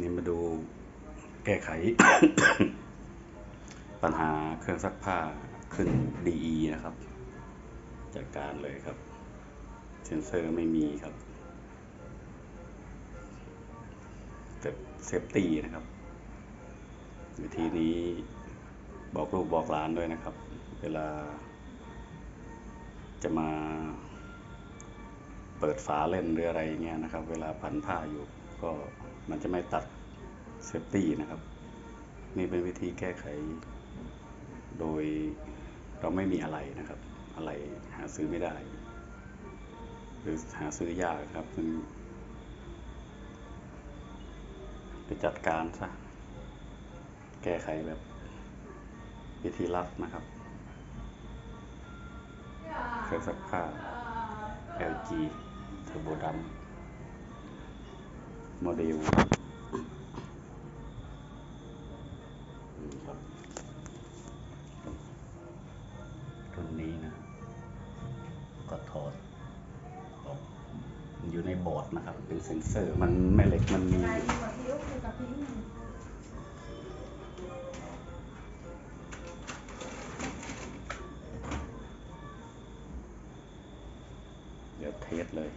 นี่มาดูแก้ไข ปัญหาเครื่องซักผ้าขึ้น DE นะครับ จัดการเลยครับ เซนเซอร์ไม่มีครับเซฟตี้นะครับ วิธีนี้บอกลูกบอกหลานด้วยนะครับ เวลา จะมาเปิดฝาเล่นหรืออะไรเงี้ยนะครับ เวลาพันผ้าอยู่ก็ มันจะไม่ตัดเซฟตี้นะครับ นี่เป็นวิธีแก้ไข โดยเราไม่มีอะไรนะครับ อะไรหาซื้อไม่ได้ หรือหาซื้อยากครับซึ่งไปจัดการซะแก้ไขแบบวิธีลัดนะครับเครื่องซักผ้า LG เทอร์โบดัม โมเดลนี่ครับรุ่นนี้นะ ก็ถอดออกมันอยู่ในบอร์ดนะครับ เป็นเซ็นเซอร์มันแม่เหล็กมันมีลายดีกว่าพี่อุ๊บอยู่กับพี่เดี๋ยวเทสเลย